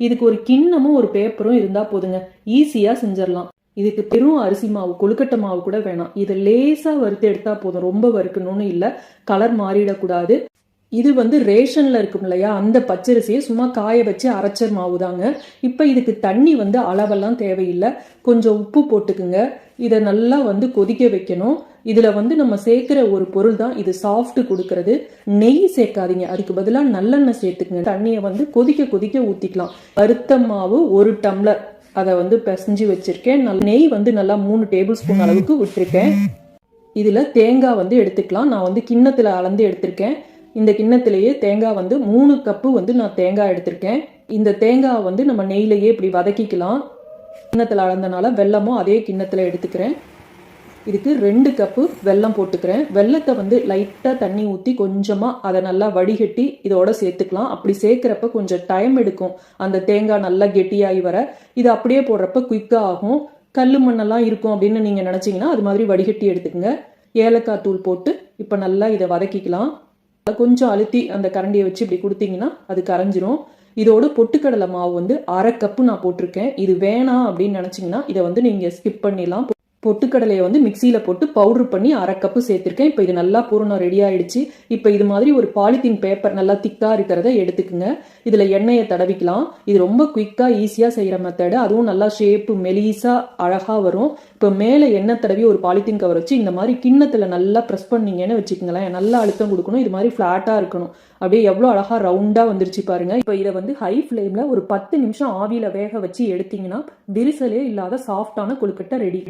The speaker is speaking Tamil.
இதுக்கு ஒரு கிண்ணமும் ஒரு பேப்பரும் இருந்தா போதுங்க. ஈஸியா செஞ்சிடலாம். இதுக்கு பெரும் அரிசி மாவு கொழுக்கட்டை மாவு கூட வேணாம். இதை லேசா வறுத்து எடுத்தா போதும். ரொம்ப வறுக்கணும்னு இல்ல. கலர் மாறிடக்கூடாது. இது வந்து ரேஷனில் இருக்கும் இல்லையா? அந்த பச்சரிசியை சும்மா காய வச்சு அரைச்சர் மாவு தாங்க இப்போ இதுக்கு தண்ணி வந்து அளவெல்லாம் தேவையில்லை. கொஞ்சம் உப்பு போட்டுக்குங்க. இதை நல்லா வந்து கொதிக்க வைக்கணும். இதில் வந்து நம்ம சேர்க்குற ஒரு பொருள் தான் இது சாஃப்ட் கொடுக்கறது. நெய் சேர்க்காதீங்க. அதுக்கு பதிலாக நல்லெண்ணெய் சேர்த்துக்குங்க. தண்ணியை வந்து கொதிக்க கொதிக்க ஊற்றிக்கலாம் வறுத்த மாவு ஒரு டம்ளர். அதை வந்து பிசைஞ்சு வச்சிருக்கேன். நல்ல- நெய் வந்து நல்லா மூணு டேபிள் ஸ்பூன் அளவுக்கு விட்டுருக்கேன். இதில் தேங்காய் வந்து எடுத்துக்கலாம். நான் வந்து கிண்ணத்தில் அளந்து எடுத்திருக்கேன். இந்த கிண்ணத்திலேயே தேங்காய் வந்து மூணு கப்பு வந்து நான் தேங்காய் எடுத்திருக்கேன். இந்த தேங்காய் வந்து நம்ம நெய்லையே இப்படி வதக்கிக்கலாம். கிண்ணத்தில் அளந்தனால வெல்லமும் அதே கிண்ணத்தில் எடுத்துக்கிறேன். இதுக்கு ரெண்டு கப்பு வெல்லம் போட்டுக்கிறேன். வெல்லத்தை வந்து லைட்டாக தண்ணி ஊற்றி கொஞ்சமாக அதை நல்லா வடிகட்டி இதோட சேர்த்துக்கலாம். அப்படி சேர்க்குறப்ப கொஞ்சம் டைம் எடுக்கும். அந்த தேங்காய் நல்லா கெட்டியாகி வர. இது அப்படியே போடுறப்ப குயிக்காக ஆகும். கல் மண்ணெல்லாம் இருக்கும் அப்படின்னு நீங்கள் நினச்சிங்கன்னா அது மாதிரி வடிகட்டி எடுத்துக்கங்க. ஏலக்காய் தூள் போட்டு இப்போ நல்லா இதை வதக்கிக்கலாம். கொஞ்சம் அழுத்தி அந்த கரண்டியை வச்சு இப்படி கொடுத்தீங்கன்னா அது கரைஞ்சிரும். இதோட பொட்டுக்கடலை மாவு வந்து அரை கப்பு நான் போட்டிருக்கேன். இது வேணாம் அப்படின்னு நினச்சிங்கன்னா இதை வந்து நீங்கள் ஸ்கிப் பண்ணிடலாம். பொட்டுக்கடலையை வந்து மிக்சியில் போட்டு பவுடர் பண்ணி அரை கப்பு சேர்த்துருக்கேன். இப்போ இது நல்லா பூரணம் ரெடி ஆகிடுச்சு இப்போ இது மாதிரி ஒரு பாலித்தீன் பேப்பர் நல்லா திக்காக இருக்கிறத எடுத்துக்குங்க. இதில் எண்ணெயை தடவிக்கலாம். இது ரொம்ப குயிக்காக ஈஸியாக செய்கிற மெத்தடு அதுவும் நல்லா ஷேப்பு மெலிசாக அழகாக வரும். இப்போ மேலே எண்ணெய் தடவி ஒரு பாலித்தீன் கவர் வச்சு இந்த மாதிரி கிண்ணத்தில் நல்லா ப்ரெஸ் பண்ணீங்கன்னு வச்சுக்கோங்களேன். நல்லா அழுத்தம் கொடுக்கணும். இது மாதிரி ஃப்ளாட்டாக இருக்கணும். அப்படியே எவ்வளோ அழகாக ரவுண்டாக வந்துருச்சு பாருங்க. இப்போ இதை வந்து ஹை ஃப்ளேமில் ஒரு பத்து நிமிஷம் ஆவியில் வேக வச்சு எடுத்தீங்கன்னா விரிசலே இல்லாத சாஃப்டான கொழுக்கட்டை ரெடி